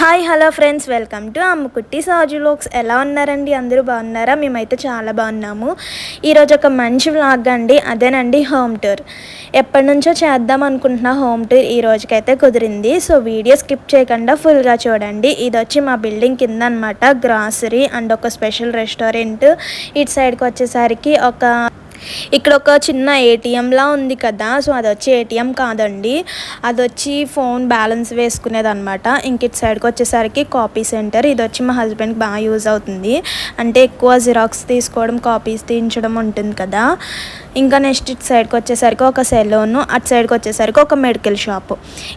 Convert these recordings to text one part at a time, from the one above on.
Hi hello friends. Welcome to Ammukutti Saju vlogs ఎలా ఉన్నారండి? అందరూ బాగున్నారా? మేమైతే చాలా బాగున్నాము. ఈరోజు ఒక మంచి వ్లాగ్ అండి. అదేనండి హోమ్ టూర్. ఎప్పటి నుంచో చేద్దాం అనుకుంటున్న హోమ్ టూర్ ఈ రోజుకైతే కుదిరింది. సో వీడియో స్కిప్ చేయకుండా ఫుల్గా చూడండి. ఇది వచ్చి మా బిల్డింగ్ కింద అనమాట గ్రాసరీ అండ్ ఒక స్పెషల్ రెస్టారెంట్. ఇటు సైడ్కి వచ్చేసరికి ఒక ఇక్కడ ఒక చిన్న ఏటీఎంలా ఉంది కదా సో అది వచ్చి ఏటీఎం కాదండి. అది వచ్చి ఫోన్ బ్యాలెన్స్ వేసుకునేది అనమాట ఇంక ఇటు సైడ్కి వచ్చేసరికి కాపీ సెంటర్. ఇది వచ్చి మా హస్బెండ్కి బాగా యూజ్ అవుతుంది. అంటే ఎక్కువ జిరాక్స్ తీసుకోవడం కాపీస్ తీయించడం ఉంటుంది కదా. ఇంకా నెక్స్ట్ ఇటు సైడ్కి వచ్చేసరికి ఒక సెలూన్ అటు సైడ్కి వచ్చేసరికి ఒక మెడికల్ షాప్.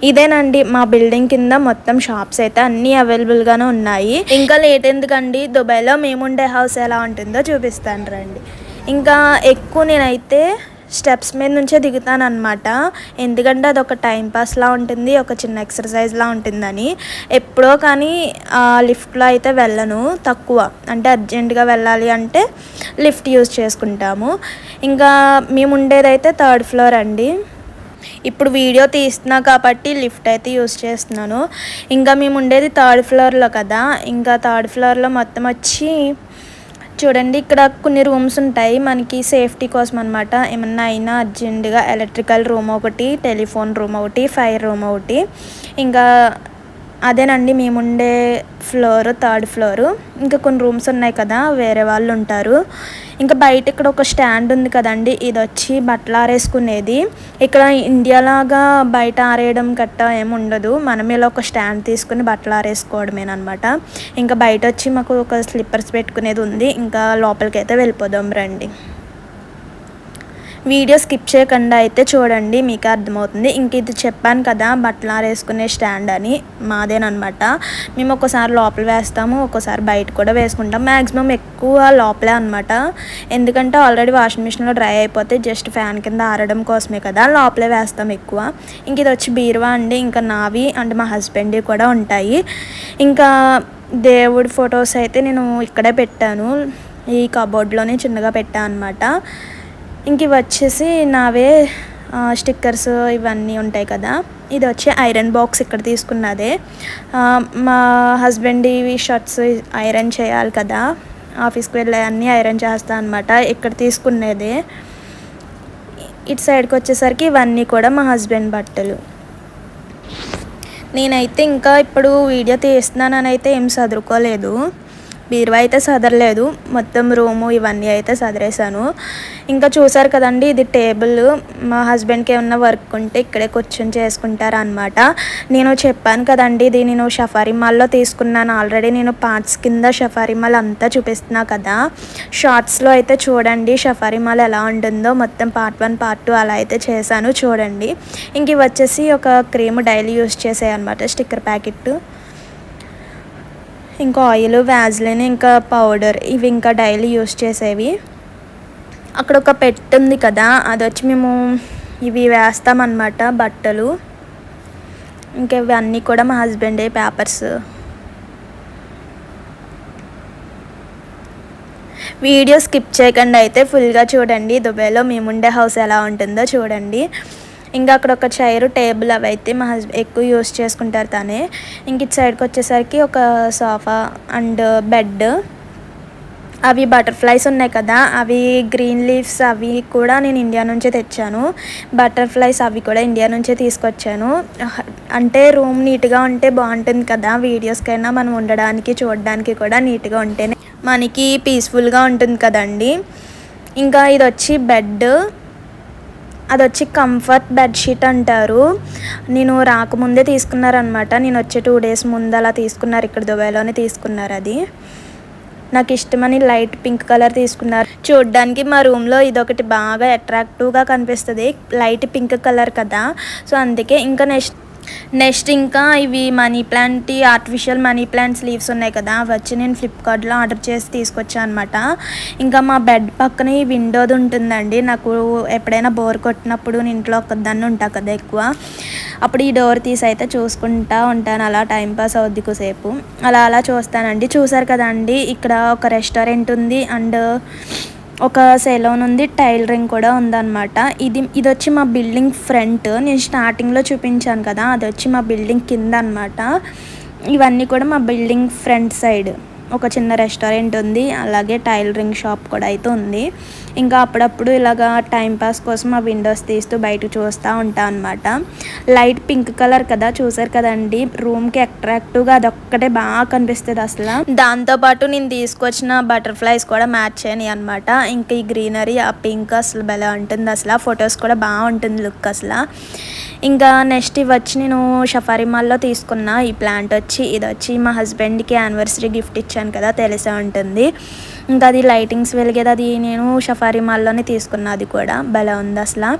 ఇదేనండి మా బిల్డింగ్ కింద మొత్తం షాప్స్ అయితే అన్నీ అవైలబుల్గానే ఉన్నాయి. ఇంకా లేట్ ఎందుకండి? దుబాయ్లో మేముండే హౌస్ ఎలా ఉంటుందో చూపిస్తాను రండి. ఇంకా ఎక్కువ నేనైతే స్టెప్స్ మీద నుంచే దిగుతాను అనమాట ఎందుకంటే అది ఒక టైంపాస్లా ఉంటుంది ఒక చిన్న ఎక్సర్సైజ్లా ఉంటుందని. ఎప్పుడో కానీ లిఫ్ట్లో అయితే వెళ్ళను తక్కువ. అంటే అర్జెంటుగా వెళ్ళాలి అంటే లిఫ్ట్ యూజ్ చేసుకుంటాము. ఇంకా మేము ఉండేదైతే థర్డ్ ఫ్లోర్ అండి. ఇప్పుడు వీడియో తీస్తున్నా కాబట్టి లిఫ్ట్ అయితే యూస్ చేస్తున్నాను. ఇంకా మేము ఉండేది థర్డ్ ఫ్లోర్లో కదా. ఇంకా థర్డ్ ఫ్లోర్లో మొత్తం వచ్చి చూడండి ఇక్కడ కొన్ని రూమ్స్ ఉంటాయి. మనకి సేఫ్టీ కోసం అనమాట ఏమన్నా అయినా అర్జెంటుగా ఎలక్ట్రికల్ రూమ్ ఒకటి టెలిఫోన్ రూమ్ ఒకటి ఫైర్ రూమ్ ఒకటి. ఇంకా అదేనండి మేముండే ఫ్లోర్ థర్డ్ ఫ్లోర్. ఇంకా కొన్ని రూమ్స్ ఉన్నాయి కదా వేరే వాళ్ళు ఉంటారు. ఇంకా బయట ఇక్కడ ఒక స్టాండ్ ఉంది కదండి ఇది వచ్చి బట్టలు ఆరేసుకునేది. ఇక్కడ ఇండియాలాగా బయట ఆరేయడం గట్ట ఏమి ఉండదు. మనం ఇలా ఒక స్టాండ్ తీసుకుని బట్టలు ఆరేసుకోవడమేనమాట ఇంకా బయట వచ్చి మాకు ఒక స్లిప్పర్స్ పెట్టుకునేది ఉంది. ఇంకా లోపలికి అయితే వెళ్ళిపోదాం రండి. వీడియో స్కిప్ చేయకుండా అయితే చూడండి మీకు అర్థమవుతుంది. ఇంక ఇది చెప్పాను కదా బట్టలు ఆరేసుకునే స్టాండ్ అని మాదేనమాట మేము ఒక్కోసారి లోపల వేస్తాము ఒక్కోసారి బయట కూడా వేసుకుంటాం. మ్యాక్సిమం ఎక్కువ లోపలే అనమాట ఎందుకంటే ఆల్రెడీ వాషింగ్ మిషన్లో డ్రై అయిపోతే జస్ట్ ఫ్యాన్ కింద ఆరడం కోసమే కదా లోపలే వేస్తాం ఎక్కువ. ఇంక ఇది వచ్చి బీరువా అండి ఇంకా నావి అండ్ మా హస్బెండ్ కూడా ఉంటాయి. ఇంకా దేవుడి ఫొటోస్ అయితే నేను ఇక్కడే పెట్టాను. ఈ కబోర్డ్లోనే చిన్నగా పెట్టాను అనమాట ఇంక ఇవి వచ్చేసి నావే స్టిక్కర్స్ ఇవన్నీ ఉంటాయి కదా. ఇది వచ్చి ఐరన్ బాక్స్ ఇక్కడ తీసుకున్నదే. మా హస్బెండ్ ఇవి షర్ట్స్ ఐరన్ చేయాలి కదా. ఆఫీస్కి వెళ్ళే అన్నీ ఐరన్ చేస్తా అనమాట ఇక్కడ తీసుకునేదే ఇటు సైడ్కి వచ్చేసరికి ఇవన్నీ కూడా మా హస్బెండ్ బట్టలు. నేనైతే ఇంకా ఇప్పుడు వీడియో తీస్తున్నానని అయితే ఏం చదువుకోలేదు. బీరువా అయితే సదరలేదు. మొత్తం రూము ఇవన్నీ అయితే సదరేశాను. ఇంకా చూసారు కదండి ఇది టేబుల్. మా హస్బెండ్కి ఏమన్నా వర్క్ ఉంటే ఇక్కడే కూర్చొని చేసుకుంటారు అనమాట నేను చెప్పాను కదండి ఇది నేను షఫారీ మాల్లో తీసుకున్నాను. ఆల్రెడీ నేను పార్ట్స్ కింద షఫారీ మాల్ అంతా చూపిస్తున్నా కదా. షార్ట్స్లో అయితే చూడండి షఫారీ మాల్ ఎలా ఉంటుందో. మొత్తం పార్ట్ వన్ పార్ట్ టూ అలా అయితే చేశాను చూడండి. ఇంక ఇవి వచ్చేసి ఒక క్రీమ్ డైలీ యూస్ చేసాయి అనమాట స్టిక్కర్ ప్యాకెట్ ఇంకా ఆయిల్ వ్యాజ్లైన్ ఇంకా పౌడర్ ఇవి ఇంకా డైలీ యూస్ చేసేవి. అక్కడ ఒక పెట్ ఉంది కదా అది వచ్చి మేము ఇవి వేస్తామన్నమాట బట్టలు. ఇంకా ఇవన్నీ కూడా మా హస్బెండే పేపర్స్. వీడియో స్కిప్ చేయకుండా అయితే ఫుల్గా చూడండి. దుబాయ్లో మేముండే హౌస్ ఎలా ఉంటుందో చూడండి. ఇంకా అక్కడ ఒక చైర్ టేబుల్ అవి అయితే మా హస్బెండ్ ఎక్కువ యూస్ చేసుకుంటారు తనే. ఇంక ఇటు సైడ్కి వచ్చేసరికి ఒక సోఫా అండ్ బెడ్. అవి బటర్ఫ్లైస్ ఉన్నాయి కదా అవి గ్రీన్ లీవ్స్ అవి కూడా నేను ఇండియా నుంచే తెచ్చాను. బటర్ఫ్లైస్ అవి కూడా ఇండియా నుంచే తీసుకొచ్చాను. అంటే రూమ్ నీట్గా ఉంటే బాగుంటుంది కదా వీడియోస్కైనా మనం ఉండడానికి చూడడానికి కూడా నీట్గా ఉంటేనే మనకి పీస్ఫుల్గా ఉంటుంది కదండి. ఇంకా ఇది వచ్చి బెడ్. అది వచ్చి కంఫర్ట్ బెడ్షీట్ అంటారు. నేను రాకముందే తీసుకున్నారనమాట నేను వచ్చే టూ డేస్ ముందు అలా తీసుకున్నారు. ఇక్కడ దుబాయ్లోనే తీసుకున్నారు అది. నాకు ఇష్టమని లైట్ పింక్ కలర్ తీసుకున్నారు. చూడ్డానికి మా రూమ్లో ఇదొకటి బాగా అట్రాక్టివ్గా కనిపిస్తుంది. లైట్ పింక్ కలర్ కదా. సో అందుకే ఇంకా నెక్స్ట్ నెక్స్ట్ ఇంకా ఇవి money plant artificial money plants leaves ఉన్నాయి కదా అవి వచ్చి నేను ఫ్లిప్కార్ట్లో ఆర్డర్ చేసి తీసుకొచ్చాను అనమాట ఇంకా మా బెడ్ పక్కన ఈ విండోది ఉంటుందండి. నాకు ఎప్పుడైనా బోర్ కొట్టినప్పుడు నేను ఇంట్లో ఒక్కదాన్ని ఉంటా కదా ఎక్కువ. అప్పుడు ఈ డోర్ తీసి అయితే చూసుకుంటా ఉంటాను. అలా టైంపాస్ అవుద్ది కొసేపు అలా అలా చూస్తానండి. చూసారు కదండి ఇక్కడ ఒక రెస్టారెంట్ ఉంది. అండ్ ఒక సెలూన్ ఉంది టైలరింగ్ కూడా ఉందన్నమాట. ఇది ఇది వచ్చి మా బిల్డింగ్ ఫ్రంట్. నేను స్టార్టింగ్లో చూపించాను కదా అది వచ్చి మా బిల్డింగ్ కింద అనమాట ఇవన్నీ కూడా మా బిల్డింగ్ ఫ్రంట్ సైడ్. ఒక చిన్న రెస్టారెంట్ ఉంది అలాగే టైలరింగ్ షాప్ కూడా అయితే ఉంది. ఇంకా అప్పుడప్పుడు ఇలాగా టైంపాస్ కోసం ఆ విండోస్ తీస్తూ బయటకు చూస్తూ ఉంటాను అనమాట లైట్ పింక్ కలర్ కదా చూసారు కదండి? రూమ్కి అట్రాక్టివ్గా అదొక్కటే బాగా కనిపిస్తుంది అసలు. దాంతోపాటు నేను తీసుకొచ్చిన బటర్ఫ్లైస్ కూడా మ్యాచ్ అయినాయి అనమాట ఇంకా ఈ గ్రీనరీ ఆ పింక్ అసలు భలే ఉంటుంది అసలు. ఫొటోస్ కూడా బాగుంటుంది లుక్ అసలు. ఇంకా నెక్స్ట్ ఇవి వచ్చి నేను షఫారీ మాల్లో తీసుకున్న. ఈ ప్లాంట్ వచ్చి ఇది వచ్చి మా హస్బెండ్కి యానివర్సరీ గిఫ్ట్ ఇచ్చాను కదా తెలిసే ఉంటుంది. ఇంకా అది లైటింగ్స్ వెలిగేది అది నేను షఫారీ మాల్లోనే తీసుకున్నది అది కూడా. భలే ఉంది అసలు.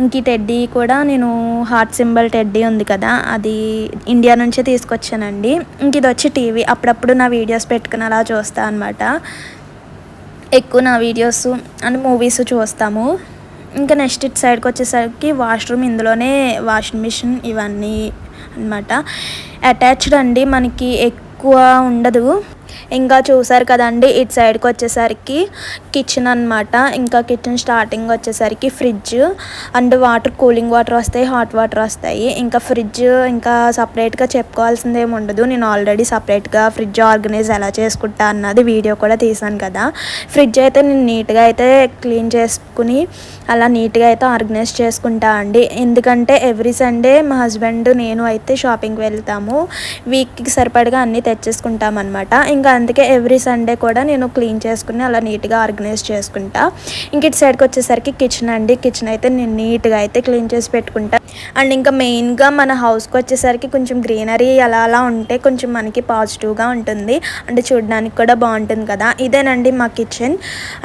ఇంక ఈ టెడ్డీ కూడా నేను హార్ట్ సింబల్ టెడ్డీ ఉంది కదా అది ఇండియా నుంచే తీసుకొచ్చానండి. ఇంక ఇది వచ్చి టీవీ. అప్పుడప్పుడు నా వీడియోస్ పెట్టుకుని అలా చూస్తా అనమాట ఎక్కువ నా వీడియోస్ అండ్ మూవీస్ చూస్తాము. ఇంకా నెక్స్ట్ ఇటు సైడ్కి వచ్చేసరికి వాష్రూమ్ ఇందులోనే వాషింగ్ మిషన్ ఇవన్నీ అనమాట అటాచ్డ్ అండి మనకి ఎక్కువ ఉండదు. ఇంకా చూసారు కదండి ఇటు సైడ్కి వచ్చేసరికి కిచెన్ అనమాట ఇంకా కిచెన్ స్టార్టింగ్ వచ్చేసరికి fridge and water cooling water వస్తాయి హాట్ వాటర్ వస్తాయి. ఇంకా ఫ్రిడ్జ్ ఇంకా సపరేట్గా చెప్పుకోవాల్సింది ఏమి ఉండదు. నేను ఆల్రెడీ సపరేట్గా ఫ్రిడ్జ్ ఆర్గనైజ్ ఎలా చేసుకుంటా అన్నది వీడియో కూడా తీసాను కదా. ఫ్రిడ్జ్ అయితే నేను నీట్గా అయితే క్లీన్ చేసుకుని అలా నీట్గా అయితే ఆర్గనైజ్ చేసుకుంటా అండి. ఎందుకంటే ఎవ్రీ సండే మా హస్బెండ్ నేను అయితే షాపింగ్కి వెళ్తాము. వీక్కి సరిపడగా అన్నీ తెచ్చేసుకుంటాం అనమాట ఇంకా అందుకే ఎవ్రీ సండే కూడా నేను క్లీన్ చేసుకుని అలా నీట్గా ఆర్గనైజ్ చేసుకుంటా. ఇంక ఇటు సైడ్కి వచ్చేసరికి కిచెన్ అండి. కిచెన్ అయితే నేను నీట్గా అయితే క్లీన్ చేసి పెట్టుకుంటా. అండ్ ఇంకా మెయిన్గా మన హౌస్కి వచ్చేసరికి కొంచెం గ్రీనరీ అలా అలా ఉంటే కొంచెం మనకి పాజిటివ్గా ఉంటుంది. అంటే చూడడానికి కూడా బాగుంటుంది కదా. ఇదేనండి మా కిచెన్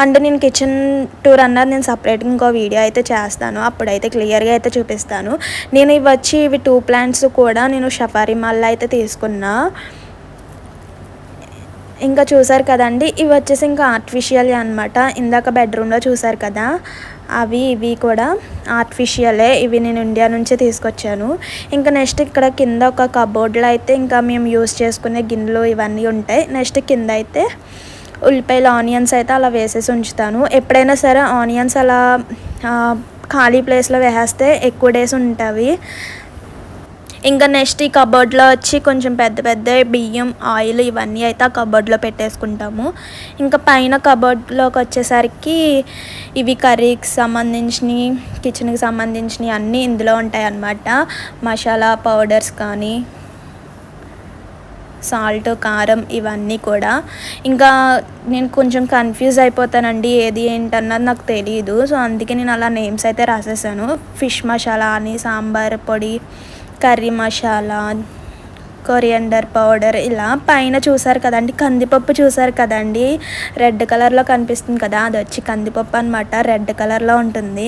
అంటే నేను కిచెన్ టూర్ అన్నారు నేను సపరేట్గా ఇంకో వీడియో అయితే చేస్తాను. అప్పుడైతే క్లియర్గా అయితే చూపిస్తాను. నేను ఇవి వచ్చి ఇవి టూ ప్లాంట్స్ కూడా నేను షఫారీ మాల్లో అయితే తీసుకున్నా. ఇంకా చూసారు కదండి ఇవి వచ్చేసి ఇంకా ఆర్టిఫిషియలే అనమాట ఇందాక బెడ్రూమ్లో చూసారు కదా అవి ఇవి కూడా ఆర్టిఫిషియలే ఇవి నేను ఇండియా నుంచే తీసుకొచ్చాను. ఇంకా నెక్స్ట్ ఇక్కడ కింద ఒక కబోర్డ్లో అయితే ఇంకా మేము యూస్ చేసుకునే గిన్నెలు ఇవన్నీ ఉంటాయి. నెక్స్ట్ కింద అయితే ఉల్లిపాయలు ఆనియన్స్ అయితే అలా వేసేసి ఉంచుతాను. ఎప్పుడైనా సరే ఆనియన్స్ అలా ఖాళీ ప్లేస్లో వేసేస్తే ఎక్కువ డేస్ ఉంటుంది ఇంకా నెక్స్ట్ ఈ కబోర్డ్లో వచ్చి కొంచెం పెద్ద పెద్ద బియ్యం ఆయిల్ ఇవన్నీ అయితే ఆ కబోర్డ్లో పెట్టేసుకుంటాము. ఇంకా పైన కబోర్డ్లోకి వచ్చేసరికి ఇవి కర్రీకి సంబంధించినవి కిచెన్కి సంబంధించినవి అన్నీ ఇందులో ఉంటాయి అన్నమాట మసాలా పౌడర్స్ కానీ సాల్ట్ కారం ఇవన్నీ కూడా. ఇంకా నేను కొంచెం కన్ఫ్యూజ్ అయిపోతానండి ఏది ఏంటన్నది నాకు తెలియదు సో అందుకే నేను అలా నేమ్స్ అయితే రాసేసాను. ఫిష్ మసాలా అని సాంబార్ పొడి కర్రీ మసాలా కొరియండర్ పౌడర్ ఇలా పైన చూసారు కదండి కందిపప్పు చూసారు కదండి. రెడ్ కలర్లో కనిపిస్తుంది కదా అది వచ్చి కందిపప్పు అనమాట రెడ్ కలర్లో ఉంటుంది.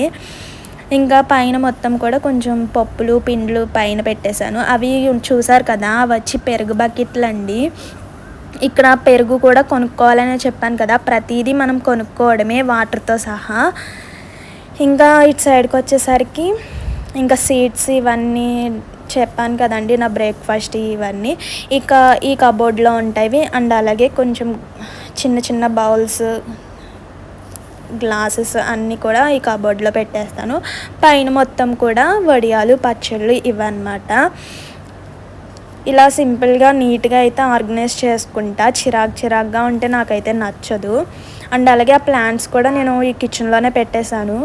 ఇంకా పైన మొత్తం కూడా కొంచెం పప్పులు పిండ్లు పైన పెట్టేశాను. అవి చూసారు కదా అవి వచ్చి పెరుగు బకెట్లు అండి. ఇక్కడ పెరుగు కూడా కొనుక్కోవాలనే చెప్పాను కదా ప్రతిదీ మనం కొనుక్కోవడమే వాటర్తో సహా. ఇంకా ఇటు సైడ్కి వచ్చేసరికి ఇంకా సీడ్స్ ఇవన్నీ చెప్పాను కదండి నా బ్రేక్ఫాస్ట్ ఇవన్నీ. ఇక ఈ కబోర్డ్లో ఉంటాయి అండ్ అలాగే కొంచెం చిన్న చిన్న బౌల్స్ గ్లాసెస్ అన్నీ కూడా ఈ కబోర్డ్లో పెట్టేస్తాను. పైన మొత్తం కూడా వడియాలు పచ్చళ్ళు ఇవన్నమాట. ఇలా సింపుల్గా నీట్గా అయితే ఆర్గనైజ్ చేసుకుంటా. చిరాక్ చిరాక్గా ఉంటే నాకైతే నచ్చదు. అండ్ అలాగే ఆ ప్లాంట్స్ కూడా నేను ఈ కిచెన్లోనే పెట్టేశాను.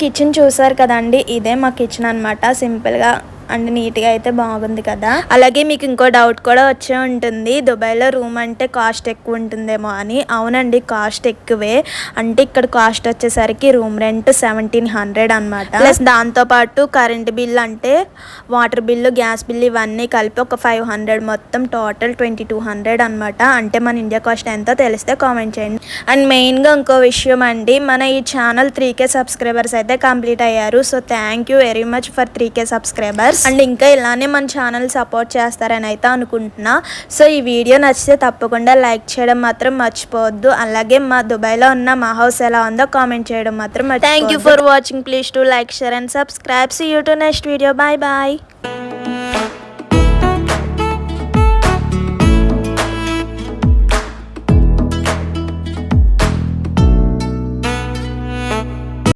కిచెన్ చూసారు కదండి ఇదే మా కిచెన్ అనమాట సింపుల్గా అండ్ నీట్గా అయితే బాగుంది కదా. అలాగే మీకు ఇంకో డౌట్ కూడా వచ్చే ఉంటుంది. దుబాయ్లో రూమ్ అంటే కాస్ట్ ఎక్కువ ఉంటుందేమో అని. అవునండి కాస్ట్ ఎక్కువే. అంటే ఇక్కడ కాస్ట్ వచ్చేసరికి రూమ్ రెంట్ సెవెంటీన్ హండ్రెడ్ అనమాట ప్లస్ దాంతోపాటు కరెంట్ బిల్ అంటే వాటర్ బిల్లు గ్యాస్ బిల్ ఇవన్నీ కలిపి ఒక ఫైవ్ హండ్రెడ్ మొత్తం టోటల్ ట్వంటీ టూ హండ్రెడ్ అనమాట అంటే మన ఇండియా కాస్ట్ ఎంతో తెలిస్తే కామెంట్ చేయండి. అండ్ మెయిన్గా ఇంకో విషయం అండి మన ఈ ఛానల్ త్రీ కే సబ్స్క్రైబర్స్ అయితే కంప్లీట్ అయ్యారు. So thank you very much for three K subscribers. And ఇంకా ఇలానే మన ఛానల్ సపోర్ట్ చేస్తారని అయితే అనుకుంటున్నా. సో ఈ వీడియో నచ్చితే తప్పకుండా లైక్ చేయడం మాత్రం మర్చిపోవద్దు. అలాగే మా దుబాయ్లో ఉన్న మా హౌస్ ఎలా ఉందో కామెంట్ చేయడం మాత్రం thank you for watching please to like share and subscribe see you to next video bye bye